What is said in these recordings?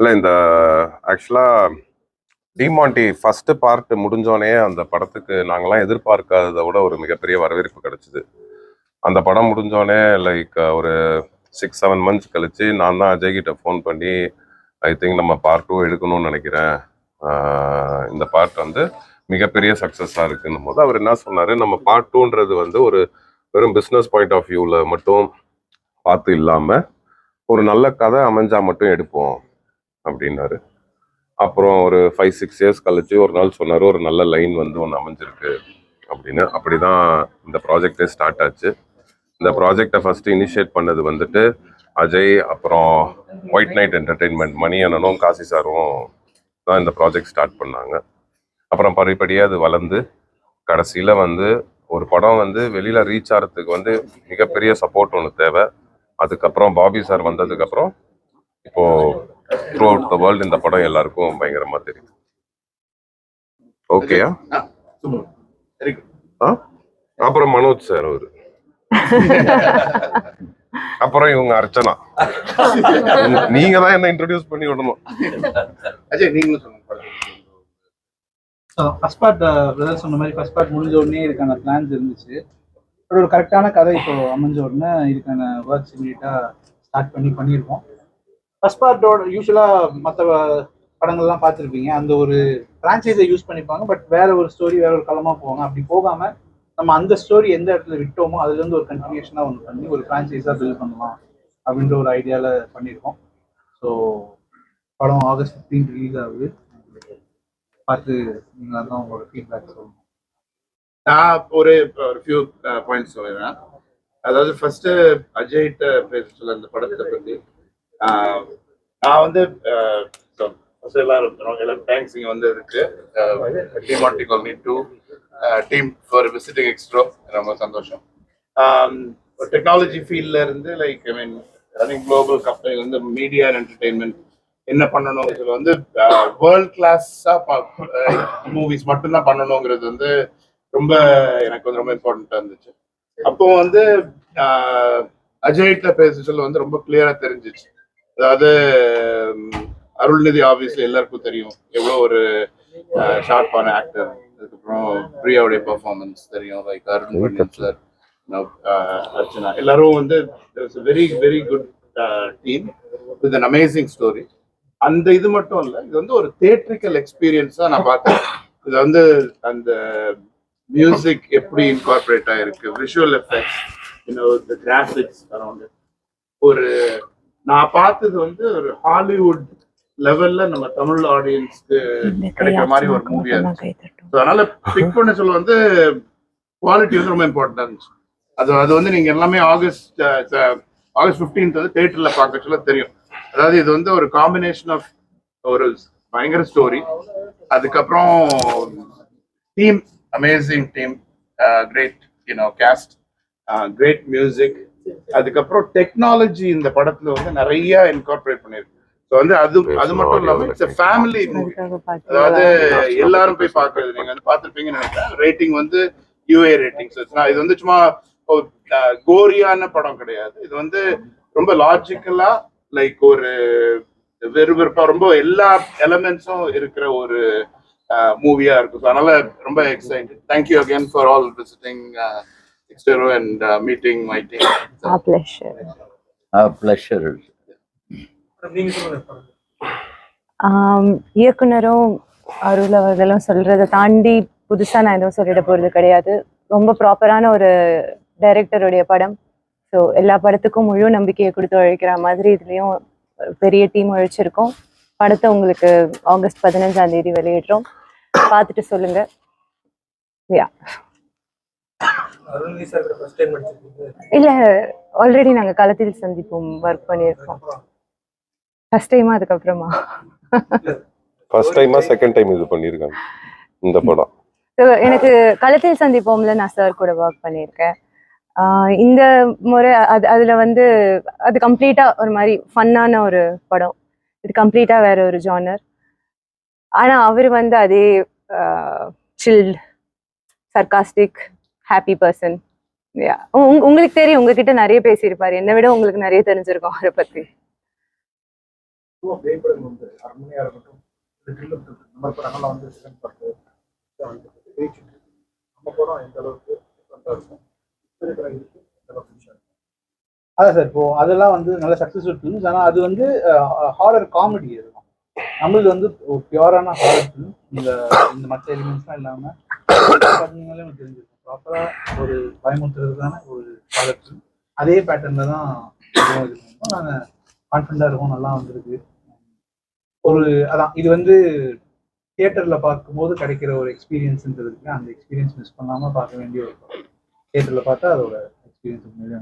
இல்லை இந்த ஆக்சுவலாக டிமாண்டி ஃபஸ்ட்டு பார்ட் முடிஞ்சோடனே அந்த படத்துக்கு நாங்களாம் எதிர்பார்க்காததை விட ஒரு மிகப்பெரிய வரவேற்பு கிடச்சிது. அந்த படம் முடிஞ்சோடனே லைக் ஒரு சிக்ஸ் செவன் மந்த்ஸ் கழித்து நான் தான் அஜய்கிட்ட ஃபோன் பண்ணி ஐ திங்க் நம்ம பார்ட் டூ எடுக்கணும்னு நினைக்கிறேன். இந்த பார்ட் வந்து மிகப்பெரிய சக்ஸஸாக இருக்குன்னும் போது அவர் என்ன சொன்னார் நம்ம பார்ட் டூன்றது வந்து ஒரு வெறும் பிஸ்னஸ் பாயிண்ட் ஆஃப் வியூவில் மட்டும் பார்த்து இல்லாமல் ஒரு நல்ல கதை அமைஞ்சால் மட்டும் எடுப்போம். அப்படின்னாரு. அப்புறம் ஒரு ஃபைவ் சிக்ஸ் இயர்ஸ் கழிச்சு ஒரு நாள் சொன்னார் ஒரு நல்ல லைன் வந்து ஒன்று அமைஞ்சிருக்கு அப்படின்னு. அப்படி தான் இந்த ப்ராஜெக்டே ஸ்டார்ட் ஆச்சு. இந்த ப்ராஜெக்டை ஃபஸ்ட்டு இனிஷியேட் பண்ணது வந்துட்டு அஜய் அப்புறம் ஒயிட் நைட் என்டர்டெயின்மெண்ட் மணி அண்ணனும் காசி சாரும் தான் இந்த ப்ராஜெக்ட் ஸ்டார்ட் பண்ணாங்க. அப்புறம் படிப்படியாக அது வளர்ந்து கடைசியில் வந்து ஒரு படம் வந்து வெளியில் ரீச் ஆகிறதுக்கு வந்து மிகப்பெரிய சப்போர்ட் ஒன்று தேவை. அதுக்கப்புறம் பாபி சார் வந்ததுக்கப்புறம் இப்போது த்ரூ அவுட் த வேர்ல்டு இந்த படம் எல்லாருக்கும் பயங்கரமா தெரியும். ஓகேயா சூப்பர் வெரி குட் ஆ? அப்புறம் மனோஜ் சார் அவரு. அப்புறம் இவங்க அர்ச்சனா. நீங்க தான் என்ன இன்ட்ரடியூஸ் பண்ணி விடணும். அஜய் நீங்களும் சொல்லுங்க. படம். ஃபர்ஸ்ட் பார்ட் பிரதர் சொன்ன மாதிரி ஃபர்ஸ்ட் பார்ட் முடிஞ்ச உடனே இதுக்கான பிளான்ஸ் இருந்துச்சு. ஒரு கரெக்டான கதை இப்போ அமைஞ்ச உடனே இதுக்கான ஒர்க்ஸ் இமீடியட்டாக ஸ்டார்ட் பண்ணி பண்ணியிருக்கோம் ஃபர்ஸ்ட் பார்ட்டோட யூஸ்வலாக மற்ற படங்கள்லாம் பார்த்துருப்பீங்க. அந்த ஒரு ஃப்ரான்ச்சைஸை யூஸ் பண்ணிப்பாங்க. பட் வேற ஒரு ஸ்டோரி வேற ஒரு களமாக போவாங்க. அப்படி போகாம நம்ம அந்த ஸ்டோரி எந்த இடத்துல விட்டோமோ அதுலேருந்து ஒரு கண்டினியூஷனாக ஒன்று பண்ணி ஒரு ஃப்ரான்ச்சைஸாக பில்ட் பண்ணலாம் அப்படின்ற ஒரு ஐடியாவில் பண்ணியிருக்கோம். ஸோ படம் ஆகஸ்ட் 15 ரிலீஸ் ஆகுது. பார்த்து நீங்கள் தான் உங்களோட ஃபீட்பேக் சொல்லணும் நான் ஒரு ஒரு ஃபியூ பாயிண்ட்ஸ் சொல்லுவேன் அதாவது ஃபர்ஸ்ட் அஜய்கிட்ட பேச சொல்ல அந்த படத்தை பற்றி நான் வந்து ஃபர்ஸ்ட் எல்லாரும் எல்லாரும் தேங்க்ஸ் இங்கே வந்ததுக்கு. Team aunty me to team for visiting Xtro ரொம்ப சந்தோஷம். டெக்னாலஜி ஃபீல்ட்ல இருந்து like I mean running global company வந்து மீடியா அண்ட் என்டர்டெயின்மெண்ட் என்ன பண்ணணும் இதில் வந்து வேர்ல்ட் கிளாஸாக மூவிஸ் மட்டும்தான் பண்ணணுங்கிறது வந்து ரொம்ப எனக்கு வந்து ரொம்ப இம்பார்ட்டண்ட்டாக இருந்துச்சு. அப்போ வந்து அஜய்கிட்ட பேச சொல்ல வந்து ரொம்ப கிளியராக தெரிஞ்சிச்சு. அதாவது அருள்நிதி ஆபீஸ்ல எல்லாருக்கும் தெரியும் எவ்வளோ ஒரு ஷார்ப்பான ஆக்டர் அதுக்கப்புறம் பிரியாவுடைய பெர்ஃபார்மன்ஸ் தெரியும். Like Arun sir Archana. எல்லாரும் வந்து very very good team with an amazing story அந்த இது மட்டும் இல்ல இது வந்து ஒரு தேட்ரிக்கல் எக்ஸ்பீரியன்ஸா நான் பார்த்தேன். இது வந்து அந்த மியூசிக் எப்படி இன்கார்பரேட் ஆயிருக்கு விஷுவல் எஃபெக்ட்ஸ் கிராஃபிக்ஸ் அரௌண்ட் ஒரு நான் பார்த்தது வந்து ஒரு ஹாலிவுட் லெவல்ல நம்ம தமிழ் ஆடியன்ஸ்க்கு கிடைக்கிற மாதிரி ஒரு மூவியா அதனால பிக் பண்ண சொல்ல வந்து குவாலிட்டி வந்து ரொம்ப இம்பார்ட்டன்டா இருந்துச்சு. அது அது வந்து நீங்க எல்லாமே ஆகஸ்ட் ஆகஸ்ட் 15th வந்து தேட்டர்ல பார்க்க சொல்ல தெரியும். அதாவது இது வந்து ஒரு காம்பினேஷன் ஆஃப் ஒரு பயங்கர ஸ்டோரி அதுக்கப்புறம் team amazing team great you know cast great music அதுக்கப்புறம் டெக்னாலஜி இந்த படத்துல வந்து நிறைய இன்கார்பரேட் பண்ணிருக்கு. ஸோ வந்து அது அது மட்டும் இல்லாம இட்ஸ் ஃபேமிலி மூவி அதாவது எல்லாரும் போய் பார்க்கறது. நீங்க வந்து பார்த்திருப்பீங்கன்னு நினைக்கிறேன். ரேட்டிங் வந்து யூஏ ரேட்டிங் இது வந்து சும்மா கோரியான படம் கிடையாது. இது வந்து ரொம்ப லாஜிக்கலா லைக் ஒரு வெறுவெறுப்பா ரொம்ப எல்லா எலமெண்ட்ஸும் இருக்கிற ஒரு மூவியா இருக்கும். அதனால ரொம்ப excited thank you again for all visiting Xtro and meeting my team Our pleasure. Our pleasure. ஆம், இயக்குனரும் அருள் அவர்களும் சொல்றதை தாண்டி புதுசா நான் எதுவும் சொல்லிட போறது கிடையாது. ரொம்ப ப்ராப்பரான ஒரு டைரக்டருடைய படம். ஸோ எல்லா படத்துக்கும் முழு நம்பிக்கையை கொடுத்து உழைக்கிற மாதிரி இதுலயும் பெரிய டீம் உழைச்சிருக்கோம் படத்தை உங்களுக்கு ஆகஸ்ட் பதினஞ்சாம் தேதி வெளியிடுறோம். பார்த்துட்டு சொல்லுங்க. Yeah Arulnithi sir first time நடிச்சிருக்கீங்க இல்ல ஆல்ரெடி நாங்க களத்தில் சந்திப்போம் ஒர்க் பண்ணியிருக்கோம். ஃபர்ஸ்ட் டைமா அதுக்கப்புறமா? ஃபர்ஸ்ட் டைமா செகண்ட் டைம் இது பண்ணியிருக்காங்க இந்த படம். எனக்கு களத்தில் சந்திப்போம்ல நான் சார் கூட ஒர்க் பண்ணியிருக்கேன். ஆஹ் இந்த முறை அது அதுல வந்து அது கம்ப்ளீட்டா ஒரு மாதிரி ஃபன்னான ஒரு படம். இது கம்ப்ளீட்டா வேற ஒரு ஜானர் ஆனா அவர் வந்து அதே சில்ட் சர்காஸ்டிக் ஹாப்பி பர்சன் உங்களுக்கு தெரியும் உங்ககிட்ட நிறைய பேசியிருப்பாரு. என்னை விட உங்களுக்கு நிறைய தெரிஞ்சிருக்கும் அவரை பத்தி. அதான் சார் இப்போ அதெல்லாம் வந்து நல்ல சக்ஸஸ்ஃபுல் ஃபிலிம்ஸ் ஆனால் அது வந்து ஹாரர் காமெடி இருக்கும். நம்மளது வந்து பியூரான ஹாரர் ஃபிலிம் இந்த இந்த மற்ற எலிமெண்ட்ஸ்லாம் இல்லாமல் பார்த்தீங்கன்னாலே உங்களுக்கு தெரிஞ்சிருக்கும். ப்ராப்பராக ஒரு பயமுறுத்துறதுக்கான ஒரு ஃபிலிம் அதே பேட்டர்னில் தான் நாங்கள் கான்ஃபிடண்டாக இருக்கோம் நல்லா வந்திருக்கு. ஒரு அதான் இது வந்து தியேட்டரில் பார்க்கும்போது கிடைக்கிற ஒரு எக்ஸ்பீரியன்ஸ்ன்றது இருக்கு அந்த எக்ஸ்பீரியன்ஸ் மிஸ் பண்ணாமல் பார்க்க வேண்டிய ஒரு தியேட்டரில் பார்த்தா அதோட எக்ஸ்பீரியன்ஸ் உண்மையிலே.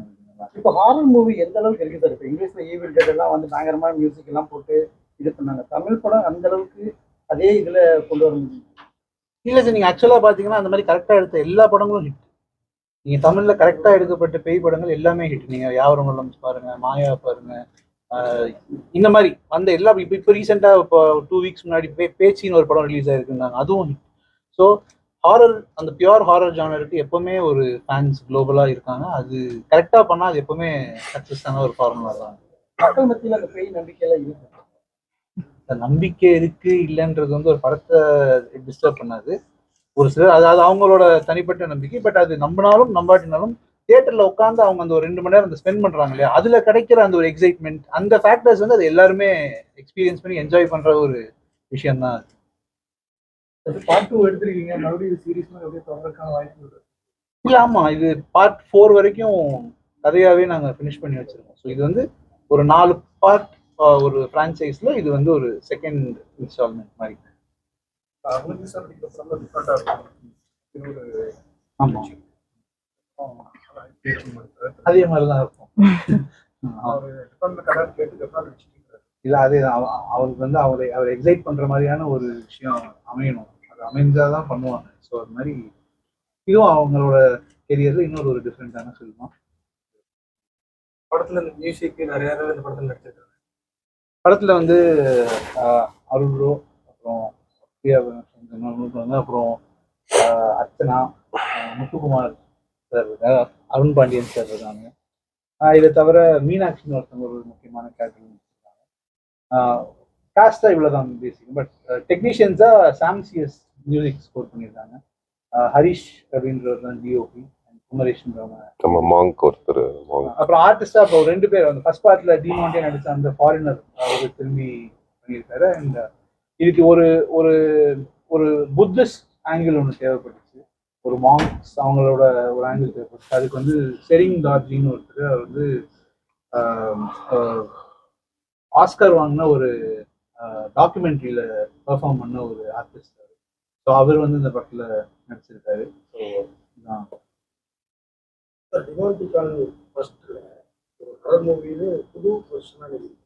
இப்போ ஹாரர் மூவி எந்த அளவுக்கு இருக்கு சார் இப்போ இங்கிலீஷ்ல ஈவில் டேட் எல்லாம் வந்து பயங்கரமான மியூசிக் எல்லாம் போட்டு இது பண்ணாங்க. தமிழ் படம் அந்த அளவுக்கு அதே இதுல கொண்டு வர முடியும்? இல்ல சார் நீங்க ஆக்சுவலா பாத்தீங்கன்னா அந்த மாதிரி கரெக்டா எடுத்த எல்லா படங்களும் ஹிட் நீங்க தமிழ்ல கரெக்டா எடுக்கப்பட்ட பேய் படங்கள் எல்லாமே ஹிட் நீங்க யாவரும் உள்ளம் பாருங்க மாயா பாருங்க இந்த மாதிரி அந்த எல்லா இப்போ இப்போ ரீசெண்டாக இப்போ டூ வீக்ஸ் முன்னாடி பே பேச்சின்னு ஒரு படம் ரிலீஸ் ஆயிருக்குன்னாங்க. அதுவும் ஹிட் ஸோ ஹாரர் அந்த பியூர் ஹாரர் ஜானருக்கு எப்பவுமே ஒரு ஃபேன்ஸ் குளோபலாக இருக்காங்க. அது கரெக்டாக பண்ணா அது எப்பவுமே சக்ஸஸ் ஆன ஒரு ஃபார்முலா தான். மக்கள் மத்தியில் அந்த பேய் நம்பிக்கையெல்லாம் இருக்கு. நம்பிக்கை இருக்கு இல்லைன்றது வந்து ஒரு படத்தை டிஸ்டர்ப் பண்ணாது. ஒரு சிலர் அதாவது அவங்களோட தனிப்பட்ட நம்பிக்கை பட் அது நம்பினாலும் நம்பாட்டினாலும் தியேட்டர்ல உட்காந்து அவங்க அந்த ஒரு ரெண்டு மணி நேரம் அந்த ஸ்பெண்ட் பண்றாங்க இல்லையா? அதுல கிடைக்கிற அந்த ஒரு எக்ஸைட்மெண்ட் அந்த ஃபேக்டர்ஸ் வந்து அது எல்லாருமே எக்ஸ்பீரியன்ஸ் பண்ணி என்ஜாய் பண்ற ஒரு விஷயம் தான் பார்ட் டூ எடுத்திருக்கீங்க மறுபடியும் சீரிஸ் தொடர்றதுக்கான வாய்ப்பு இல்ல ஆமா இது பார்ட் ஃபோர் வரைக்கும் கதையாவே நாங்க ஃபினிஷ் பண்ணி வச்சிருக்கோம். ஸோ இது வந்து ஒரு நாலு பார்ட் ஒரு ஃப்ரான்ச்சைஸ்ல இது வந்து ஒரு செகண்ட் இன்ஸ்டால்மெண்ட் மாதிரி. அவங்களுக்கு சார் இந்த படம் டிஃப்ரெண்டாக இருக்கும். இது ஒரு ஆமா. பேச்சு மாதிரி. அதே மாதிரி தான் இருக்கும் இல்ல அதே அவருக்கு வந்து அவரை அவர் எக்ஸைட் பண்ற மாதிரியான ஒரு விஷயம் அமையணும். அது அமைஞ்சாதான் பண்ணுவாங்க. ஸோ அது மாதிரி இதுவும் அவங்களோட கெரியர்ல இன்னொரு ஒரு டிஃப்ரெண்டான ஃபில்ம் படத்துல இந்த மியூசிக் நிறைய இந்த படத்துல நடிச்சிருக்காங்க. படத்துல வந்து அருள் ப்ரோ அப்புறம் சத்யா வந்து அப்புறம் அர்ச்சனா முத்துக்குமார் சார் இருக்காங்க அருண் பாண்டியன் சார் இருக்காங்க. இதை தவிர மீனாட்சின்னு ஒருத்தவங்க ஒரு முக்கியமான கேரக்டர் காஸ்டா இவ்வளவுதான் பேசிக் பட் டெக்னீஷியன்ஸா சாம்சியஸ் மியூசிக் ஸ்கோர் பண்ணியிருக்காங்க. ஹரிஷ் அப்படின்றவர் தான் டிஓபி நம்ம மாங்க் ஒருத்தர் மாங்க். அப்புறம் ஆர்டிஸ்டா இப்போ ரெண்டு பேர் அந்த ஃபர்ஸ்ட் பார்ட்ல டிமாண்டே நடிச்ச அந்த ஃபாரினர் அவர் திரும்பி பண்ணியிருக்காரு. அண்ட் இதுக்கு ஒரு ஒரு ஒரு புத்திஸ்ட் ஆங்கிள் ஒன்று தேவைப்பட்டுச்சு. ஒரு மாங்க்ஸ் அவங்களோட ஒரு ஆங்கிள் தேவைப்பட்டுச்சு. அதுக்கு வந்து செரிங் டார்ஜின்னு ஒருத்தர் அவர் வந்து ஆஸ்கர் வாங்கின ஒரு டாக்குமெண்ட்ரியில பெர்ஃபார்ம் பண்ண ஒரு ஆர்டிஸ்ட் ஸோ அவர் வந்து இந்த படத்துல நடிச்சிருக்காரு. ஸோ இதுதான் சார் டிமாண்டி கால் ஒரு ஹரர் மூவின்னு புது பொசிஷனாக இருக்கு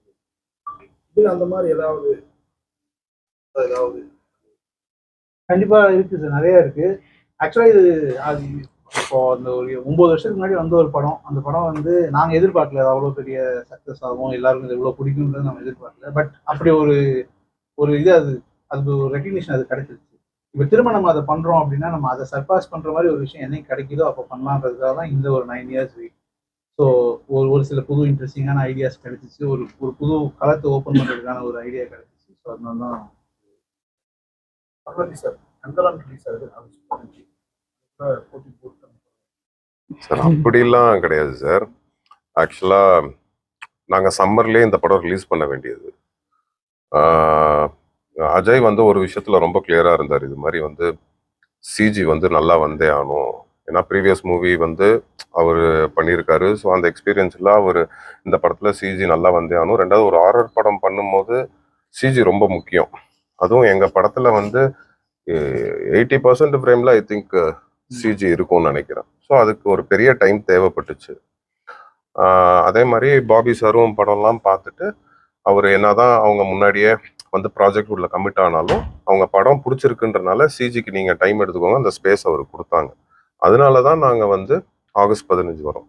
இது அந்த மாதிரி ஏதாவது ஏதாவது? கண்டிப்பா இருக்கு சார் நிறைய இருக்கு. ஆக்சுவலா இது அது இப்போ அந்த ஒரு ஒன்பது வருஷத்துக்கு முன்னாடி வந்த ஒரு படம். அந்த படம் வந்து நாங்க எதிர்பார்க்கல. அது அவ்வளவு பெரிய சக்சஸ் ஆகும். எல்லாருக்கும் இது இவ்வளவு பிடிக்கும்ன்றது நம்ம எதிர்பார்க்கல. பட் அப்படி ஒரு ஒரு இது அது அது ஒரு ரெக்கக்னிஷன் அது கிடைச்சிருச்சு. இப்போ திரும்ப நம்ம அதை பண்றோம் அப்படின்னா நம்ம அதை சர்பாஸ் பண்ற மாதிரி ஒரு விஷயம் என்னைக்கு கிடைக்குதோ அப்போ பண்ணலான்றதுக்காக தான் இந்த ஒரு நைன் இயர்ஸ் வெயிட் ஸோ ஒரு ஒரு சில புது இன்ட்ரெஸ்டிங்கான ஐடியாஸ் கிடைச்சிச்சு. ஒரு ஒரு புது களத்தை ஓப்பன் பண்ணுறதுக்கான ஒரு ஐடியா கிடைச்சிச்சு. ஸோ அதனால தான் சார். கந்தலான் போட்டி போட்டு சார் அப்படிலாம் கிடையாது சார். ஆக்சுவலாக நாங்கள் சம்மர்லேயே இந்த படம் ரிலீஸ் பண்ண வேண்டியது. அஜய் வந்து ஒரு விஷயத்தில் ரொம்ப கிளியரா இருந்தார். இது மாதிரி வந்து சிஜி வந்து நல்லா வந்தே ஆகணும். ஏன்னா ப்ரீவியஸ் மூவி வந்து அவர் பண்ணியிருக்காரு. ஸோ அந்த எக்ஸ்பீரியன்ஸில் அவர் இந்த படத்தில் சிஜி நல்லா வந்தே ஆகணும். ரெண்டாவது ஒரு ஆரர் படம் பண்ணும்போது சிஜி ரொம்ப முக்கியம். அதுவும் எங்கள் படத்தில் வந்து எயிட்டி பர்சன்ட் ஃப்ரேமில் ஐ திங்க் சிஜி இருக்கும்னு நினைக்கிறேன். ஸோ அதுக்கு ஒரு பெரிய டைம் தேவைப்பட்டுச்சு. அதே மாதிரி பாபி சாரும் படம்லாம் பார்த்துட்டு அவர் என்னதான் அவங்க முன்னாடியே வந்து ப்ராஜெக்ட் உள்ள கமிட் ஆனாலும் அவங்க படம் பிடிச்சிருக்குன்றனால சிஜிக்கு நீங்கள் டைம் எடுத்துக்கோங்க. அந்த ஸ்பேஸ் அவருக்கு கொடுத்தாங்க. அதனால தான் நாங்கள் வந்து ஆகஸ்ட் பதினஞ்சு வரோம்.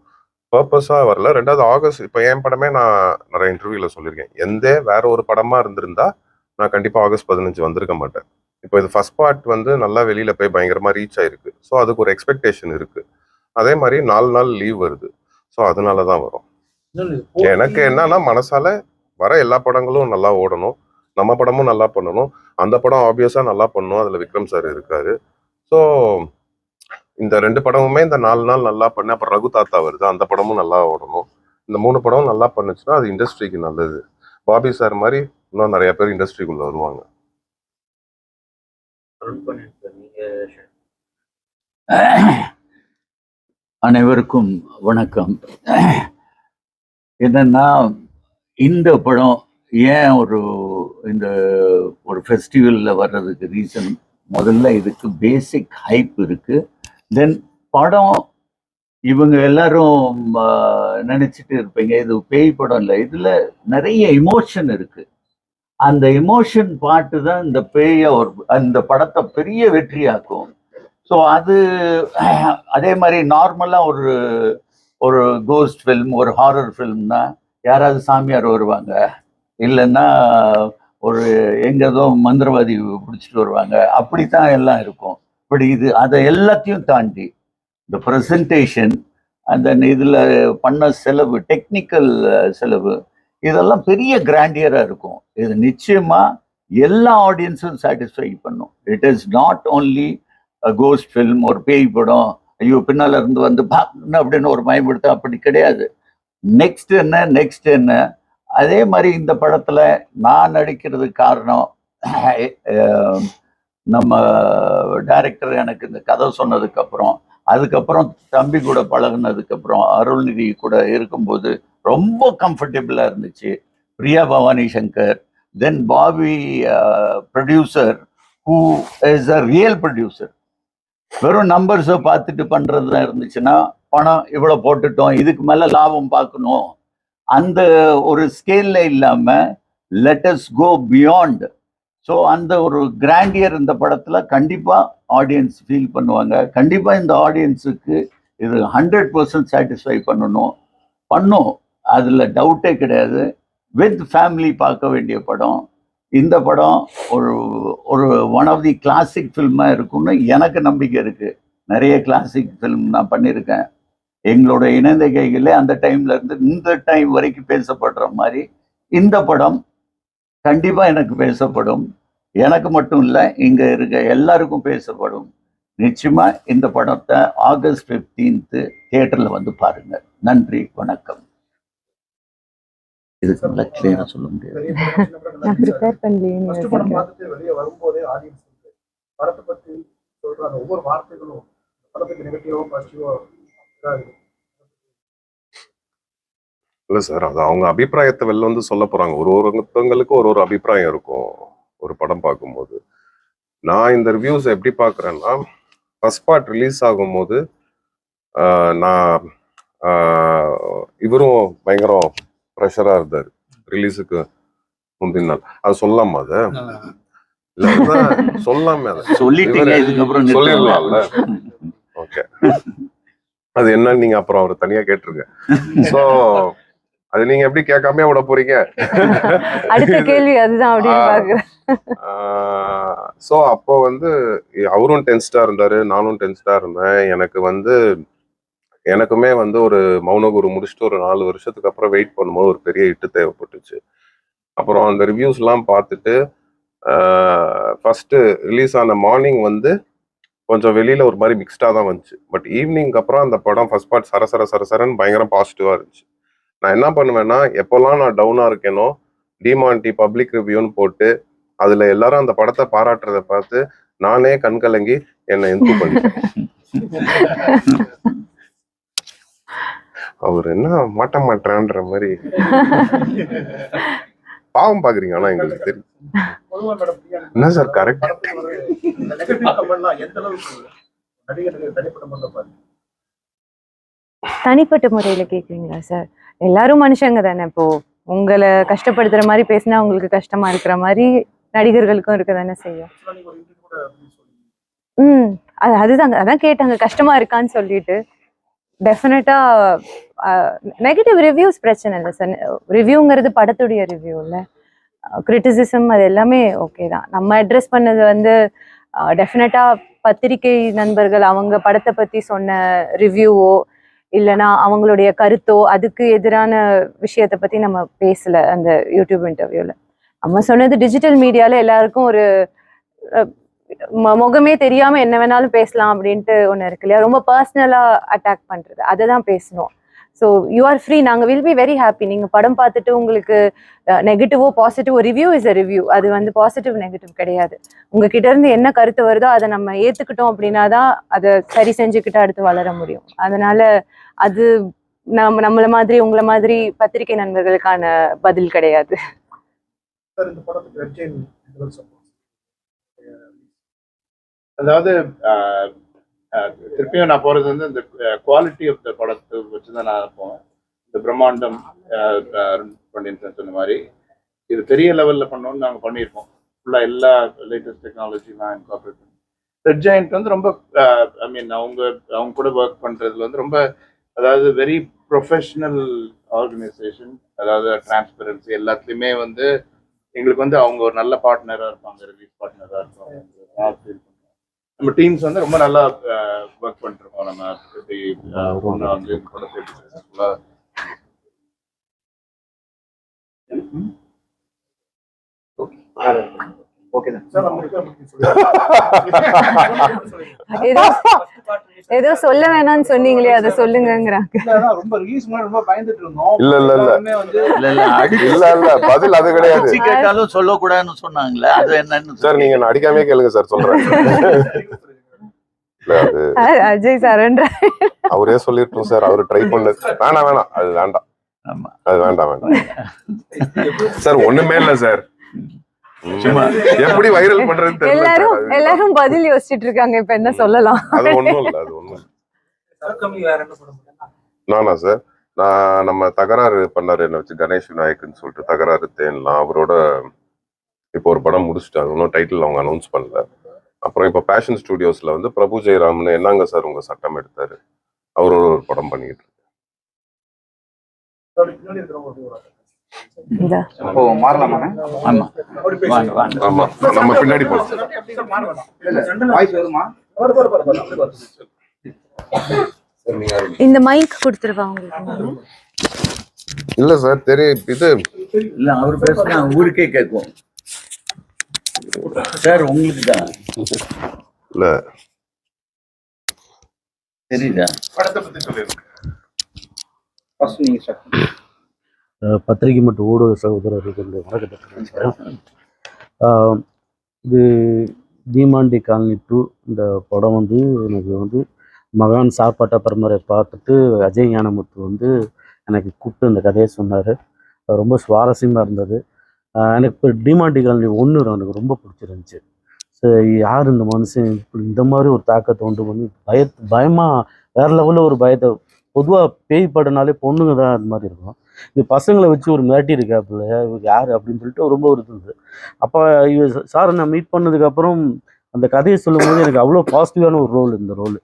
பர்பஸாக வரல. ரெண்டாவது ஆகஸ்ட் இப்போ என் படமே நான் நிறைய இன்டர்வியூவில் சொல்லியிருக்கேன். எந்த வேற ஒரு படமாக இருந்திருந்தா நான் கண்டிப்பாக ஆகஸ்ட் பதினஞ்சு வந்திருக்க மாட்டேன். இப்போ இது ஃபர்ஸ்ட் பார்ட் வந்து நல்லா வெளியில் போய் பயங்கரமாக ரீச் ஆயிருக்கு. ஸோ அதுக்கு ஒரு எக்ஸ்பெக்டேஷன் இருக்குது அதே மாதிரி நாலு நாள் லீவ் வருது. ஸோ அதனால தான் வரும் எனக்கு என்னன்னா மனசால வர எல்லா படங்களும் நல்லா ஓடணும். நம்ம படமும் நல்லா பண்ணணும். அந்த படம் ஆப்வியஸா நல்லா பண்ணணும். அதுல விக்ரம் சார் இருக்காரு. ஸோ இந்த ரெண்டு படமுமே இந்த நாலு நாள் நல்லா பண்ணு அப்புறம் ரகு தாத்தா வருது. அந்த படமும் நல்லா ஓடணும். இந்த மூணு படமும் நல்லா பண்ணுச்சுன்னா அது இண்டஸ்ட்ரிக்கு நல்லது. பாபி சார் மாதிரி இன்னும் நிறைய பேர் இண்டஸ்ட்ரிக்குள்ள வருவாங்க. அனைவருக்கும் வணக்கம். என்னன்னா இந்த படம் ஏன் ஒரு இந்த ஒரு ஃபெஸ்டிவலில் வர்றதுக்கு ரீசன் முதல்ல இதுக்கு பேசிக் ஹைப் இருக்குது தென் படம் இவங்க எல்லாரும் நினச்சிட்டு இருப்பீங்க. இது பேய் படம் இல்லை. இதில் நிறைய இமோஷன் இருக்குது அந்த இமோஷன் பாட்டு தான் இந்த பேய ஒரு அந்த படத்தை பெரிய வெற்றியாக்கும். ஸோ அது அதே மாதிரி நார்மலாக ஒரு ஒரு கோஸ்ட் ஃபில்ம் ஒரு ஹாரர் ஃபில்ம்னா யாராவது சாமியார் வருவாங்க. இல்லைன்னா ஒரு எங்கேதோ மந்திரவாதி பிடிச்சிட்டு வருவாங்க. அப்படித்தான் எல்லாம் இருக்கும். இப்படி இது அதை எல்லாத்தையும் தாண்டி இந்த ப்ரெசன்டேஷன் அந்த இதில் பண்ண செலவு டெக்னிக்கல் செலவு இதெல்லாம் பெரிய கிராண்டியராக இருக்கும். இது நிச்சயமாக எல்லா ஆடியன்ஸும் சாட்டிஸ்ஃபை பண்ணும். It is not only ghost film ஒரு பேய் படம் ஐயோ பின்னால் இருந்து வந்து பாக்கணும் அப்படின்னு ஒரு பயன்படுத்த அப்படி கிடையாது. நெக்ஸ்ட் என்ன நெக்ஸ்ட் என்ன அதே மாதிரி இந்த படத்துல நான் நடிக்கிறதுக்கு காரணம் நம்ம டைரக்டர் எனக்கு இந்த கதை சொன்னதுக்கு அப்புறம் அதுக்கப்புறம் தம்பி கூட பழகுனதுக்கு அப்புறம் அருள்நிதி கூட இருக்கும்போது ரொம்ப கம்ஃபர்டபுளா இருந்துச்சு. Priya Bhavani Shankar then Bobby producer who is a real producer வெறும் நம்பர்ஸை பார்த்துட்டு பண்றதுல இருந்துச்சுன்னா பணம் இவ்வளோ போட்டுட்டோம் இதுக்கு மேலே லாபம் பார்க்கணும். அந்த ஒரு ஸ்கேல்ல இல்லாம லெட்டஸ் கோ பியாண்ட் ஸோ அந்த ஒரு கிராண்டியர் இந்த படத்தில் கண்டிப்பாக ஆடியன்ஸ் ஃபீல் பண்ணுவாங்க. கண்டிப்பாக இந்த ஆடியன்ஸுக்கு இது ஹண்ட்ரட் பர்சன்ட் சாட்டிஸ்ஃபை பண்ணணும். பண்ணும். அதில் டவுட்டே கிடையாது. வித் ஃபேமிலி பார்க்க வேண்டிய படம். இந்த படம் ஒரு ஒரு ஒன் ஆஃப் தி கிளாசிக் ஃபில்மாக இருக்கும்னு எனக்கு நம்பிக்கை இருக்குது நிறைய கிளாசிக் ஃபில்ம் நான் பண்ணியிருக்கேன். எங்களோட இணைந்த கைகளே அந்த டைம்ல இருந்து இந்த டைம் வரைக்கும் பேசப்படுற மாதிரி இந்த படம் கண்டிப்பா எனக்கு பேசப்படும். எனக்கு மட்டும் இல்லை இங்க இருக்க எல்லாருக்கும் பேசப்படும். நிச்சயமா இந்த படத்தை ஆகஸ்ட் பிப்டீன்த்து தியேட்டர்ல வந்து பாருங்க. நன்றி வணக்கம். இதுக்கு நல்லா கிளியரா சொல்ல முடியாது. படத்தை பத்தி சொல்ற ஒவ்வொரு வார்த்தைகளும் படத்துக்கு நெகட்டிவோ பாசிட்டிவோ இல்ல சார் அது அவங்க அபிப்பிராயத்தை வெளில வந்து சொல்ல போறாங்க. ஒரு ஒருத்தவங்களுக்கு ஒரு ஒரு அபிப்பிராயம் இருக்கும் ஒரு படம் பார்க்கும்போது. நான் இந்த ரிவ்யூஸ் எப்படி பார்க்குறேன்னா ஃபர்ஸ்ட் பார்ட் ரிலீஸ் ஆகும்போது ஆஹ், நான் ஆஹ், இவரும் பயங்கரம் ப்ரெஷராக இருந்தார் ரிலீஸுக்கு முந்தின நாள். அது சொல்லாமா அதை? சொல்லாமே அதை. சொல்லிட்டீங்க இதுக்கப்புறம் சொல்லிடலாம்ல. ஓகே. அது என்னன்னு நீங்க அப்புறம் அவர் தனியா கேட்டுருங்க. சோ அது நீங்க எப்படி கேட்காம விட போறீங்க? அடுத்த கேள்வி அதுதான் அப்படின்னு ஸோ அப்போ வந்து அவரும் டென்ஸ்டா இருந்தாரு நானும் டென்ஸ்டா இருந்தேன். எனக்கு வந்து எனக்குமே வந்து ஒரு மௌனகுரு முடிச்சுட்டு ஒரு நாலு வருஷத்துக்கு அப்புறம் வெயிட் பண்ணும்போது ஒரு பெரிய இட்டு தேவைப்பட்டுச்சு. அப்புறம் அந்த ரிவ்யூஸ்லாம் பார்த்துட்டு ஃபர்ஸ்ட் ரிலீஸ் ஆன மார்னிங் வந்து கொஞ்சம் வெளியில ஒரு மாதிரி மிக்ஸ்டாக தான் வந்துச்சு. பட் ஈவினிங்க்கு அப்புறம் அந்த படம் ஃபர்ஸ்ட் பார்ட் சரசர சரசரன்னு பயங்கரம் பாசிட்டிவாக இருந்துச்சு. நான் என்ன பண்ணுவேன்னா எப்போல்லாம் நான் டவுனாக இருக்கேனோ டிமான்டி பப்ளிக் ரிவ்யூன்னு போட்டு அதுல எல்லாரும் அந்த படத்தை பாராட்டுறதை பார்த்து நானே கண் கலங்கி என்னை எந்து பண்ணிட்டேன். அவர் என்ன மாட்ட மாட்டேன்ற மாதிரி. பாவம் பாக்குறீங்க ஆனா எங்களுக்கு தெரியும். என்ன சார் கரெக்ட் தனிப்பட்ட முறையில் பாருங்க. தனிப்பட்ட முறையில கேக்குறீங்களா சார் எல்லாரும் மனுஷங்க தானே இப்போ. உங்களை கஷ்டப்படுத்துற மாதிரி பேசினா உங்களுக்கு கஷ்டமா இருக்கிற மாதிரி நடிகர்களுக்கும் இருக்க தானே செய்யும். ஆக்சுவலா நீங்க ஒரு இன்டர்வியூ கூட அப்படின்னு சொல்லி ம் அது அதுதாங்க அதான் கேட்டாங்க. கஷ்டமா இருக்கான்னு சொல்லிட்டு. டெஃபினட்டா நெகட்டிவ் ரிவ்யூஸ் பிரச்சனை இல்லை சார் ரிவ்யூங்கிறது படத்துடைய ரிவ்யூ இல்லை. கிரிட்டிசிசம் அது எல்லாமே ஓகே தான். நம்ம அட்ரஸ் பண்ணது வந்து டெஃபினட்டாக பத்திரிகை நண்பர்கள் அவங்க படத்தை பற்றி சொன்ன ரிவ்யூவோ இல்லைன்னா அவங்களுடைய கருத்தோ அதுக்கு எதிரான விஷயத்தை பற்றி நம்ம பேசல அந்த யூடியூப் இன்டர்வியூவில் நம்ம சொன்னது டிஜிட்டல் மீடியாவில் எல்லாருக்கும் ஒரு முகமே தெரியாம என்ன வேணாலும் பேசலாம் அப்படின்ட்டு ஒன்று இருக்கு இல்லையா? ரொம்ப பர்சனலா அட்டாக் பண்றது. அதை தான் பேசணும். ஸோ யூ ஆர் ஃப்ரீ நாங்கள் வில் பி வெரி ஹாப்பி நீங்கள் படம் பார்த்துட்டு உங்களுக்கு நெகட்டிவோ பாசிட்டிவோ ரிவ்யூ இஸ் அ ரிவ்யூ அது வந்து பாசிட்டிவ் நெகட்டிவ் கிடையாது. உங்ககிட்ட இருந்து என்ன கருத்து வருதோ அதை நம்ம ஏற்றுக்கிட்டோம் அப்படின்னா தான் அதை சரி செஞ்சுக்கிட்டு அடுத்து வளர முடியும். அதனால அது நம்ம நம்மள மாதிரி உங்களை மாதிரி பத்திரிகை நண்பர்களுக்கான பதில் கிடையாது சார் இந்த படத்துக்கு ரெட் ஜெயின் முதல் சப்போர்ட் அதாவது திருப்பியும் நான் போறது வந்து இந்த குவாலிட்டி ஆஃப் த படத்தை வச்சு தான் நான் போவேன். இந்த பிரம்மாண்டம் சார் சொன்ன மாதிரி. இது பெரிய லெவல்ல பண்ணோம்னு நாங்கள் பண்ணியிருக்கோம். ஃபுல்லாக எல்லா லேட்டஸ்ட் டெக்னாலஜிலாம் இன்கார்பரேட் பண்ணி. ரெட் ஜெயிண்ட் வந்து ரொம்ப ஐ மீன் அவங்க அவங்க கூட ஒர்க் பண்றதுல வந்து ரொம்ப அதாவது வெரி ப்ரொஃபஷனல் ஆர்கனைசேஷன் அதாவது டிரான்ஸ்பரன்சி எல்லாத்துலேயுமே வந்து எங்களுக்கு வந்து அவங்க ஒரு நல்ல பார்ட்னராக இருப்பாங்க ரிலீஸ் பார்ட்னராக இருப்பாங்க. நம்ம டீம்ஸ் வந்து ரொம்ப நல்லா ஒர்க் பண்ணிருக்கோம் நம்ம வந்து படத்தை ஓகே. நம்ம ஏதோ சொல்ல வேணாம்னு சொன்னீங்களே அதை சொல்லுங்கங்கிறாங்க. இல்ல, இல்ல, இல்ல. இல்ல. இல்ல அடிச்சு இல்ல இல்ல பதில் அது கிடையாது. கேட்டாலும் சொன்னாங்களே அது என்னன்னு சார் நீங்க நான் அடிக்காமே கேளுங்க சார் சொல்றேன் இல்ல அது அ- அஜய் சாரன்ற அவரே சொல்லிருக்கோம் சார் அவரு ட்ரை பண்ணது வேணாம் வேணாம். அது வேண்டாம். ஆமா. அது வேண்டாம் வேண்டாம். சார் ஒண்ணுமே இல்ல சார் சும்மா. எப்படி வைரல் தெரியல. எல்லாரும் எல்லாரும் பதில் யோசிச்சுட்டு இருக்காங்க இப்ப என்ன சொல்லலாம்? அது ஒண்ணும் இல்ல அது ஒண்ணும் நானா சார் நான் நம்ம தகராறு பண்ணாரு என்ன வச்சு கணேஷ் விநாயக்குன்னு சொல்லிட்டு தகராறு தேன்லாம். அவரோட இப்போ ஒரு படம் முடிச்சிட்டாங்க இன்னும் டைட்டில் அவங்க அனௌன்ஸ் பண்ணல. அப்புறம் இப்போ பேஷன் ஸ்டுடியோஸ்ல வந்து பிரபு ஜெயராம்னு என்னங்க சார் உங்க சட்டம் எடுத்தாரு? அவரோட ஒரு படம் பண்ணிட்டு இருக்காரு. நம்ம பின்னாடி. இந்த மைக் கொடுத்துருவா உங்களுக்கு. இல்ல சார் தெரியும். இது இல்ல அவர் பேசுனா ஊருக்கே கேட்கும். சார் உங்களுக்கு தான் இல்ல. தெரியுதா? படத்தை பத்தி சொல்லிருக்கேன் ஃபர்ஸ்ட் நீங்க ஸ்டார்ட் பண்ணுங்க. அஹ் பத்திரிகை மற்றும் ஊடக சகோதரர்களுக்கு இந்த வணக்கத்தை தெரிவிச்சுக்கிறேன் இது தீமாண்டி காலனி டூ இந்த படம் வந்து எனக்கு வந்து மகான் சாப்பாட்டா பரம்பரை பார்த்துட்டு அஜய் ஞானமுத்து வந்து எனக்கு கூப்பிட்டு இந்த கதையை சொன்னார். ரொம்ப சுவாரஸ்யமாக இருந்தது. எனக்கு இப்போ டிமாண்டி காலனி ஒன்று எனக்கு ரொம்ப பிடிச்சிருந்துச்சி. சரி யார் இந்த மனுஷன்? இப்படி இந்த மாதிரி ஒரு தாக்கத்தை உண்டு பண்ணி பய பயமாக வேறு லெவலில் ஒரு பயத்தை பொதுவாக பேய் படனாலே பொண்ணுங்க தான் அது மாதிரி இருக்கும். இது பசங்களை வச்சு ஒரு மிரட்டி இருக்காப்புல இவருக்கு யார் அப்படின்னு சொல்லிட்டு ரொம்ப ஒரு இது இருந்தது. அப்போ இவர் சாரை நான் மீட் பண்ணதுக்கப்புறம் அந்த கதையை சொல்லும்போது எனக்கு அவ்வளோ பாசிட்டிவான ஒரு ரோல் இந்த ரோல்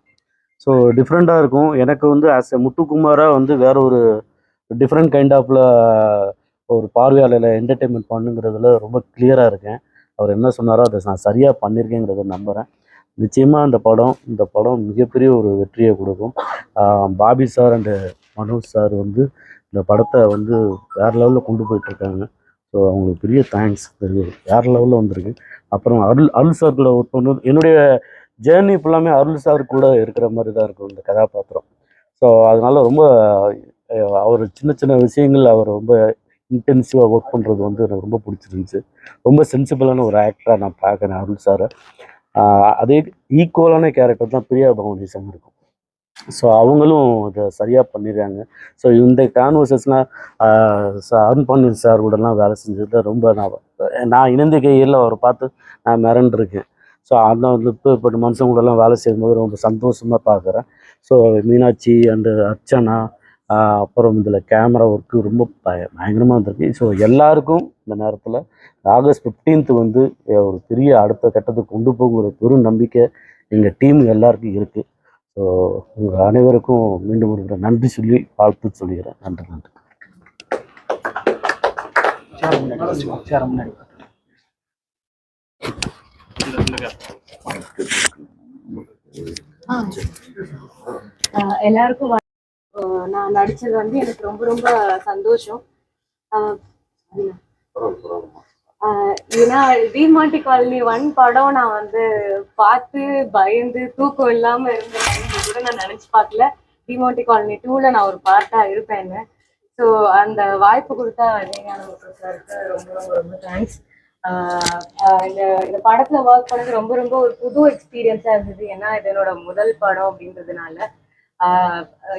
ஸோ டிஃப்ரெண்ட்டாக இருக்கும். எனக்கு வந்து ஆஸ் எ முத்துக்குமாராக வந்து வேற ஒரு டிஃப்ரெண்ட் கைண்ட் ஆஃப்ல ஒரு பார்வையாளர்களை என்டர்டெயின்மெண்ட் பண்ணுங்கிறதுல ரொம்ப கிளியராக இருக்கேன். அவர் என்ன சொன்னாரோ அதை நான் சரியாக பண்ணியிருக்கேங்கிறத நம்புகிறேன் நிச்சயமாக அந்த படம் இந்த படம் மிகப்பெரிய ஒரு வெற்றியை கொடுக்கும். Bobby sir and Manoj sir வந்து இந்த படத்தை வந்து வேறு லெவலில் கொண்டு போயிட்டுருக்காங்க ஸோ அவங்களுக்கு பெரிய தேங்க்ஸ் வேறு லெவலில் வந்திருக்கு. அப்புறம் அருள் அருள் சார் கூட ஒர்க் பண்ணுறது என்னுடைய ஜேர்னி ஃபுல்லாமே அருள் சார் கூட இருக்கிற மாதிரி தான் இருக்கும் இந்த கதாபாத்திரம். ஸோ அதனால் ரொம்ப அவர் சின்ன சின்ன விஷயங்கள் அவர் ரொம்ப இன்டென்சிவாக ஒர்க் பண்ணுறது வந்து எனக்கு ரொம்ப பிடிச்சிருந்துச்சு. ரொம்ப சென்சிபிளான ஒரு ஆக்டராக நான் பார்க்குறேன் அருள் சாரை அதே ஈக்குவலான கேரக்டர் தான் பிரியா பவனேசம் இருக்கும். ஸோ அவங்களும் இதை சரியாக பண்ணிடுறாங்க. ஸோ இந்த கான்வர்சஸ்னால் அருண் சார் கூடலாம் வேலை செஞ்சதுல ரொம்ப நான் நான் இணைந்த கையில் அவரை பார்த்து நான் மிரண்டிருக்கேன். ஸோ அந்த வந்து இப்போ இப்படி மனுஷங்க கூடலாம் வேலை செய்யும்போது ரொம்ப சந்தோஷமாக பார்க்குறேன். ஸோ மீனாட்சி அண்டு அர்ச்சனா அப்புறம் இதில் கேமரா ஒர்க்கு ரொம்ப பய பயங்கரமாக வந்திருக்கு. ஸோ எல்லாருக்கும் இந்த நேரத்தில் ஆகஸ்ட் ஃபிஃப்டீன்த்து வந்து ஒரு பெரிய அடுத்த கட்டத்துக்கு கொண்டு போகிற பெரும் நம்பிக்கை எங்கள் டீம் எல்லாருக்கும் இருக்குது ஸோ உங்கள் அனைவருக்கும் மீண்டும் ஒரு நன்றி சொல்லி வாழ்த்து சொல்லிக்கிறேன் நன்றி நன்றி. எல்லாருக்கும் நான் நடிச்சது வந்து எனக்கு ரொம்ப ரொம்ப சந்தோஷம். ஏன்னா டிமாண்டி காலனி ஒன் படம் நான் வந்து பார்த்து பயந்து தூக்கம் இல்லாம இருந்தேன் கூட நான் நினைச்சு பார்க்கல. டிமாண்டி காலனி டூல நான் ஒரு பார்ட்டா இருப்பேன்னு. ஸோ அந்த வாய்ப்பு கொடுத்தா விஜயகாந்த் சாருக்கு ரொம்ப ரொம்ப ரொம்ப தேங்க்ஸ் இந்த இந்த படத்துல ஒர்க் பண்ணது ரொம்ப ரொம்ப ஒரு புது எக்ஸ்பீரியன்ஸா இருந்தது. ஏன்னா இது என்னோட முதல் படம் அப்படின்றதுனால.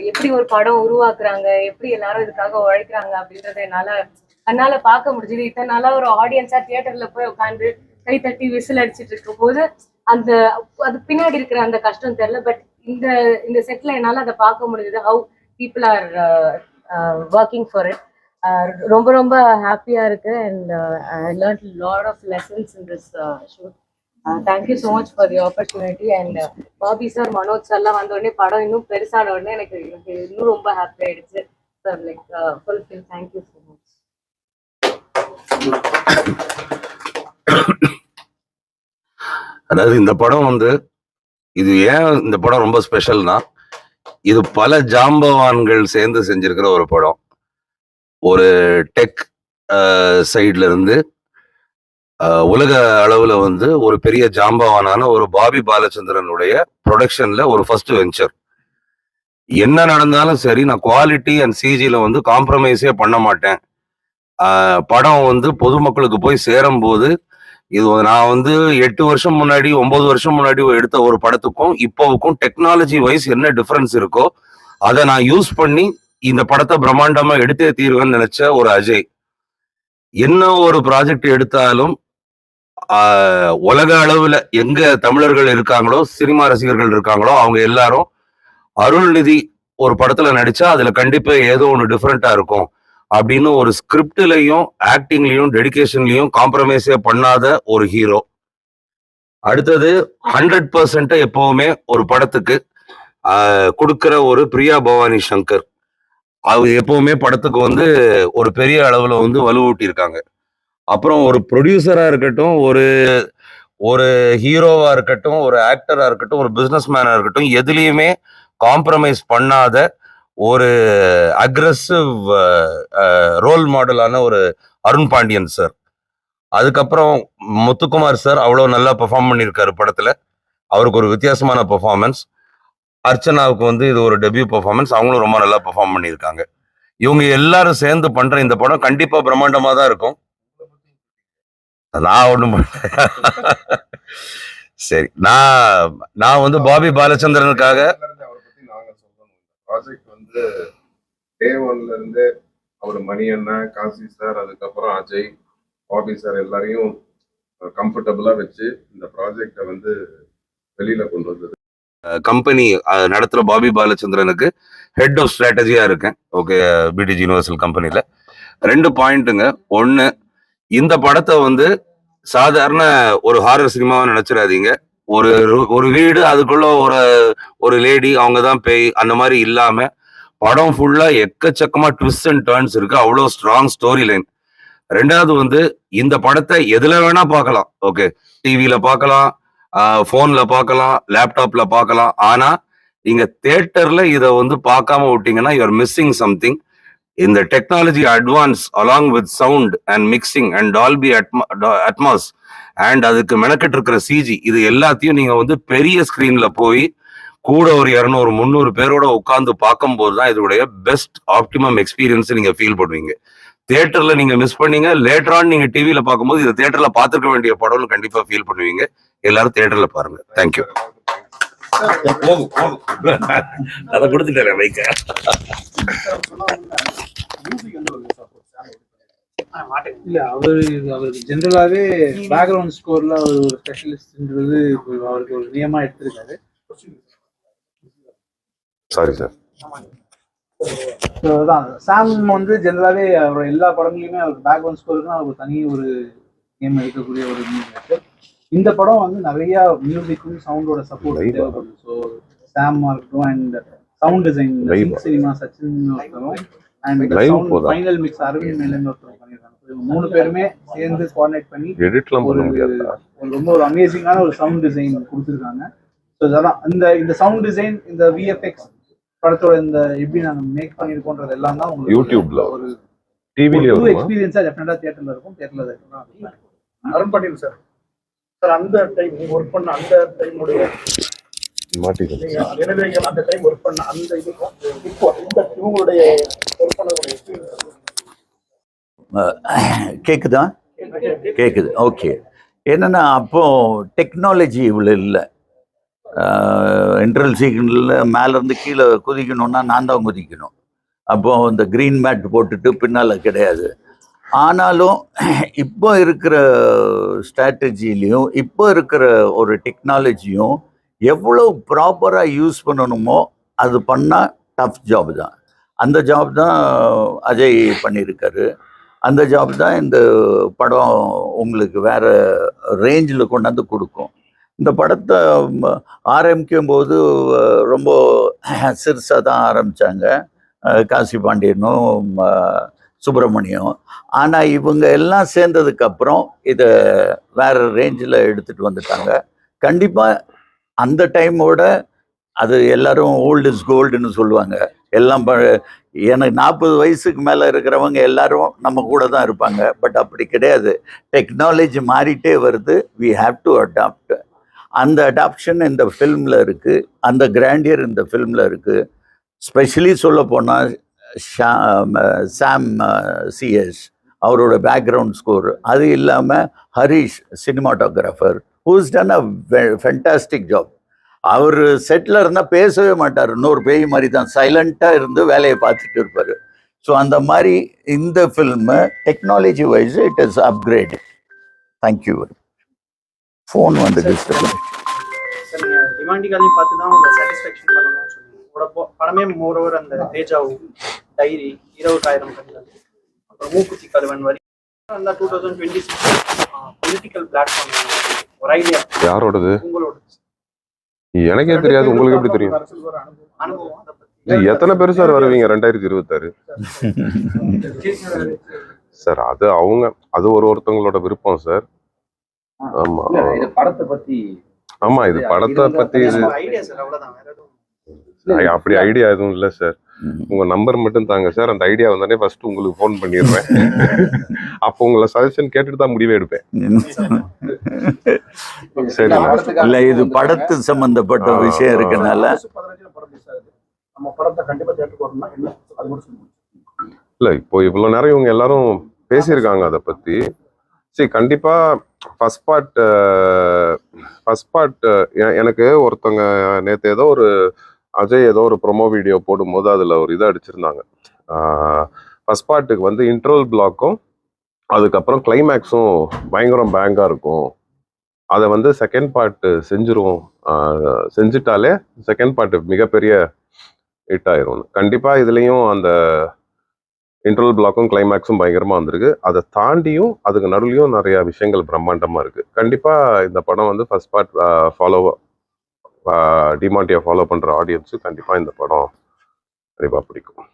எப்படி ஒரு படம் உருவாக்குறாங்க எப்படி எல்லாரும் இதுக்காக உழைக்கிறாங்க அப்படின்றத என்னால அதனால பார்க்க முடிஞ்சது. இத்தனை நாளா ஒரு ஆடியன்ஸா தியேட்டர்ல போய் உட்காந்து கை தட்டி விசில் அடிச்சிட்டு இருக்கும் போது அந்த அது பின்னாடி இருக்கிற அந்த கஷ்டம் தெரியல. பட் இந்த இந்த செட்ல என்னால அதை பார்க்க முடிஞ்சது. How people are working for it ரொம்ப ரொம்ப ஹாப்பியா இருக்கு. And I learn lot of lessons in this shoot thank you so much for the opportunity and Bobby sir Manoj சார்லாம் வந்த உடனே படம் இன்னும் பெருசான உடனே எனக்கு எனக்கு இன்னும் ரொம்ப ஹாப்பி ஆயிடுச்சு. Sir like fulfil thank you so much அதாவது இந்த படம் வந்து இது ஏன் இந்த படம் ரொம்ப ஸ்பெஷல்னா இது பல ஜாம்பவான்கள் சேர்ந்து செஞ்சிருக்கிற ஒரு படம். ஒரு டெக் சைட்ல uh, இருந்து உலக அளவுல வந்து ஒரு பெரிய ஜாம்பவானான ஒரு பாபி பாலச்சந்திரனுடைய ப்ரொடக்ஷன்ல ஒரு ஃபர்ஸ்ட் வெஞ்சர் என்ன நடந்தாலும் சரி நான் குவாலிட்டி அண்ட் சிஜியில வந்து காம்ப்ரமைஸே பண்ண மாட்டேன். படம் வந்து பொதுமக்களுக்கு போய் சேரும்போது இது நான் வந்து எட்டு வருஷம் முன்னாடி ஒன்பது வருஷம் முன்னாடி எடுத்த ஒரு படத்துக்கும் இப்போவுக்கும் டெக்னாலஜி வைஸ் என்ன டிஃபரன்ஸ் இருக்கோ அதை நான் யூஸ் பண்ணி இந்த படத்தை பிரம்மாண்டமா எடுத்தே தீர்வேன்னு நினைச்ச ஒரு அஜய். என்ன ஒரு ப்ராஜெக்ட் எடுத்தாலும் உலக அளவில் எங்க தமிழர்கள் இருக்காங்களோ சினிமா ரசிகர்கள் இருக்காங்களோ அவங்க எல்லாரும் அருள்நிதி ஒரு படத்துல நடிச்சா அதுல கண்டிப்பா ஏதோ ஒன்று டிஃப்ரெண்டா இருக்கும். அப்படின்னு ஒரு ஸ்கிரிப்ட்லையும் ஆக்டிங்லையும் டெடிக்கேஷன்லையும் காம்ப்ரமைஸே பண்ணாத ஒரு ஹீரோ அடுத்தது ஹண்ட்ரட் பர்சன்ட் எப்பவுமே ஒரு படத்துக்கு கொடுக்குற கொடுக்கிற ஒரு பிரியா பவானி சங்கர். அவங்க எப்பவுமே படத்துக்கு வந்து ஒரு பெரிய அளவுல வந்து வலுவூட்டி இருக்காங்க அப்புறம் ஒரு ப்ரொடியூசராக இருக்கட்டும் ஒரு ஒரு ஹீரோவாக இருக்கட்டும் ஒரு ஆக்டராக இருக்கட்டும் ஒரு பிஸ்னஸ் மேனாக இருக்கட்டும் எதுலேயுமே காம்ப்ரமைஸ் பண்ணாத ஒரு அக்ரஸிவ் ரோல் மாடலான ஒரு அருண் பாண்டியன் சார் அதுக்கப்புறம் முத்துக்குமார் சார் அவ்வளோ நல்லா பெர்ஃபார்ம் பண்ணியிருக்காரு படத்தில். அவருக்கு ஒரு வித்தியாசமான பெர்ஃபார்மன்ஸ் அர்ச்சனாவுக்கு வந்து இது ஒரு டெபியூ பெர்ஃபார்மன்ஸ் அவங்களும் ரொம்ப நல்லா பெர்ஃபார்ம் பண்ணியிருக்காங்க. இவங்க எல்லாரும் சேர்ந்து பண்ணுற இந்த படம் கண்டிப்பாக பிரம்மாண்டமாக தான் இருக்கும். நான் பண்ணல. சரி. நான் நான் வந்து பாபி பாலச்சந்திரனுக்காக ப்ராஜெக்ட் வந்து டே ஒன்ல இருந்து அவர் மணி அண்ணன் காசி சார் அதுக்கப்புறம் அஜய் பாபி சார் எல்லாரையும் கம்ஃபர்டபுளா வச்சு இந்த ப்ராஜெக்டை வந்து வெளியில கொண்டு வந்தது. கம்பெனி நடத்துற பாபி பாலச்சந்திரனுக்கு ஹெட் ஆஃப் ஸ்ட்ராட்டஜியா இருக்கேன். ஓகே பிடிஜி யூனிவர்சல் கம்பெனில ரெண்டு பாயிண்ட்டுங்க ஒன்னு இந்த படத்தை வந்து சாதாரண ஒரு ஹாரர் சினிமாவை நினைச்சிடாதீங்க. ஒரு ஒரு வீடு அதுக்குள்ள ஒரு ஒரு லேடி அவங்க தான் பேய் அந்த மாதிரி இல்லாம படம் ஃபுல்லா எக்கச்சக்கமா ட்விஸ்ட் அண்ட் டர்ன்ஸ் இருக்கு. அவ்வளோ ஸ்ட்ராங் ஸ்டோரி லைன் ரெண்டாவது வந்து இந்த படத்தை எதுல வேணா பார்க்கலாம். ஓகே டிவியில பார்க்கலாம் ஃபோன்ல பார்க்கலாம் லேப்டாப்ல பார்க்கலாம். ஆனா நீங்க தேட்டர்ல இதை வந்து பார்க்காம விட்டீங்கன்னா யூஆர் மிஸ்ஸிங் சம்திங் இந்த technology advance along with sound and mixing and Dolby Atmos and அதுக்கு மெனக்கெட்டு இருக்கிற சிஜி இது எல்லாத்தையும் நீங்க வந்து பெரிய ஸ்கிரீன்ல போய் கூட ஒரு இரநூறு முந்நூறு பேரோட உட்காந்து பார்க்கும்போது தான் இதோடைய பெஸ்ட் ஆப்டிமம் எக்ஸ்பீரியன்ஸ் நீங்க ஃபீல் பண்ணுவீங்க. தேட்டர்ல நீங்க மிஸ் பண்ணீங்க லேட்டரான் நீங்க டிவியில பார்க்கும்போது இது தேட்டர்ல பார்த்துருக்க வேண்டிய படம்னு கண்டிப்பா ஃபீல் பண்ணுவீங்க. எல்லாரும் தேட்டர்ல பாருங்க. தேங்க்யூ அதை கொடுத்துட்டேன் வைக்க இல்ல அவரு அவருக்கு ஜென்ரலாவே பேக்ரவுண்ட் ஸ்கோர்ல அவர் ஒரு ஸ்பெஷலிஸ்ட்ன்றது அவருக்கு ஒரு நியமா எடுத்திருக்காரு. சாரி சார் அதான். சாம் வந்து ஜென்ரலாவே அவர் எல்லா படங்களையுமே அவர் பேக்ரவுண்ட் ஸ்கோருக்கு அவருக்கு தனி ஒரு நேம் எடுக்கக்கூடிய ஒரு மியூசிக் இந்த படம் வந்து நிறைய மியூசிக்கும் சவுண்டோட சப்போர்ட்? தேவைப்படுது. ஸோ சாமா இருக்கட்டும் and sound design? Cinema Sachin ஒருத்தரும். அண்ட்? ஃபைனல் மிக்ஸ் அரவிந்த் மேலன் ஒருத்தர் பண்ணியிருக்காங்க. So, இவங்க மூணு பேருமே சேர்ந்து கோஆர்டினேட் பண்ணி எடிட்லாம் பண்ண ஒரு முடியாதா? ஒரு ரொம்ப ஒரு அமேசிங்கான ஒரு சவுண்ட் டிசைன் கொடுத்துருக்காங்க. ஸோ இதெல்லாம் இந்த இந்த சவுண்ட் டிசைன் இந்த விஎஃப்எக்ஸ் படத்தோட இந்த எப்படி நாங்க மேக் பண்ணிருக்கோன்றது எல்லாம் தான் உங்களுக்கு யூடியூப்ல ஒரு டிவிலே புது வருமா? எக்ஸ்பீரியன்ஸா டெஃபினட்டா தியேட்டர்ல இருக்கும். தியேட்டர்ல இருக்கும். அருண் சார். சார் அந்த டைம் நீங்க ஒர்க் பண்ண அந்த டைமுடைய கேக்குதா? கேக்குது. ஓகே என்னன்னா அப்போ டெக்னாலஜி இவ்வளோ இல்லை. இன்டர்வல் சீக்கிரத்தில் மேலேருந்து கீழே குதிக்கணும்னா நான் தான் குதிக்கணும். அப்போ இந்த க்ரீன் மேட் போட்டுட்டு பின்னால் கிடையாது. ஆனாலும் இப்போ இருக்கிற ஸ்ட்ராட்டஜிலையும் இப்போ இருக்கிற ஒரு டெக்னாலஜியும் எவ்வளோ ப்ராப்பராக யூஸ் பண்ணணுமோ அது பண்ணால் டஃப் ஜாப் தான். அந்த ஜாப் தான் அஜய் பண்ணியிருக்காரு. அந்த ஜாப் தான் இந்த படம் உங்களுக்கு வேற ரேஞ்சில் கொண்டாந்து கொடுக்கும். இந்த படத்தை ஆரம்பிக்கும் போது ரொம்ப சிறுசாக தான் ஆரம்பித்தாங்க காசி பாண்டியனும் சுப்பிரமணியம். ஆனால் இவங்க எல்லாம் சேர்ந்ததுக்கப்புறம் இதை வேறு ரேஞ்சில் எடுத்துகிட்டு வந்துட்டாங்க. கண்டிப்பாக அந்த டைமோட அது எல்லாரும் ஓல்டு இஸ் கோல்டுன்னு சொல்லுவாங்க. எல்லாம் ப- எனக்கு நாற்பது வயசுக்கு மேலே இருக்கிறவங்க எல்லாரும் நம்ம கூட தான் இருப்பாங்க. பட் அப்படி கிடையாது. டெக்னாலஜி மாறிட்டே வருது. வி ஹாவ் டு அடாப்ட் அந்த அடாப்ஷன் இந்த ஃபில்மில் இருக்குது அந்த கிராண்டியர் இந்த ஃபில்மில் இருக்குது ஸ்பெஷலி சொல்ல போனால் சாம் சிஎஸ் அவரோட பேக்ரவுண்ட் ஸ்கோர் அது இல்லாமல் Harish cinematographer who's done a fantastic job அவர் செட்டில் இருந்தால் பேசவே மாட்டார். இன்னொரு பேய் மாதிரி தான். சைலண்ட்டாக இருந்து வேலையை பார்த்துட்டு இருப்பார். ஸோ அந்த மாதிரி இந்த film technology wise it is upgrade thank you phone வந்து டிஸ்டர்ப் படமே மோர் ஓவர் அந்த தேஜாவு டைரி இருபது ஆயிரம் கண்கள் அப்புறம் மூக்குத்தி கழுவன் வரி. Two thousand twenty six political platform ஒரு ஐடியா யாரோடது? எனக்கே தெரியாது உங்களுக்கு எப்படி தெரியும்? எத்தனை பேர் சார் வருவீங்க ரெண்டாயிரத்தி இருபத்தாறு? சார் அது அவங்க அது ஒரு ஒருத்தவங்களோட விருப்பம் சார். ஆமா. படத்தை பத்தி ஆமா இது படத்தை பத்தி இது அப்படி ஐடியா எதுவும் இல்ல சார். உங்க நம்பர் மட்டும் தாங்க சார் அந்த ஐடியா வந்தானே ஃபர்ஸ்ட் உங்களுக்கு ஃபோன் பண்ணிடுவேன் அப்போ உங்களை சஜஷன் கேட்டுட்டு தான் முடிவே எடுப்பேன். சரி. இல்லை இது படத்து சம்பந்தப்பட்ட விஷயம். இருக்கனால. இல்ல இப்போ இவ்வளவு நேரம் இவங்க எல்லாரும் பேசியிருக்காங்க அதை பத்தி. சரி கண்டிப்பா ஃபர்ஸ்ட் பார்ட் ஃபர்ஸ்ட் பார்ட் எனக்கு ஒருத்தவங்க நேத்து ஏதோ ஒரு அஜய் ஏதோ ஒரு ப்ரொமோ வீடியோ போடும்போது அதில் ஒரு இதை அடிச்சிருந்தாங்க. ஃபஸ்ட் பார்ட்டுக்கு வந்து இன்ட்ரோல் பிளாக்கும் அதுக்கப்புறம் கிளைமேக்ஸும் பயங்கரம் பேங்காக இருக்கும். அதை வந்து செகண்ட் பார்ட்டு செஞ்சிரும் செஞ்சிட்டாலே செஞ்சுட்டாலே செகண்ட் பார்ட்டு மிகப்பெரிய ஹிட் ஆயிரும். கண்டிப்பாக இதுலேயும் அந்த இன்ட்ரோல் பிளாக்கும் கிளைமேக்ஸும் பயங்கரமாக வந்திருக்கு. அதை தாண்டியும் அதுக்கு நடுவுலையும் நிறையா விஷயங்கள் பிரம்மாண்டமாக இருக்குது கண்டிப்பாக இந்த படம் வந்து ஃபர்ஸ்ட் பார்ட் ஃபாலோவாக டிமாண்டியை ஃபாலோ பண்ற ஆடியன்ஸு கண்டிப்பா இந்த படம் கண்டிப்பா பிடிக்கும்.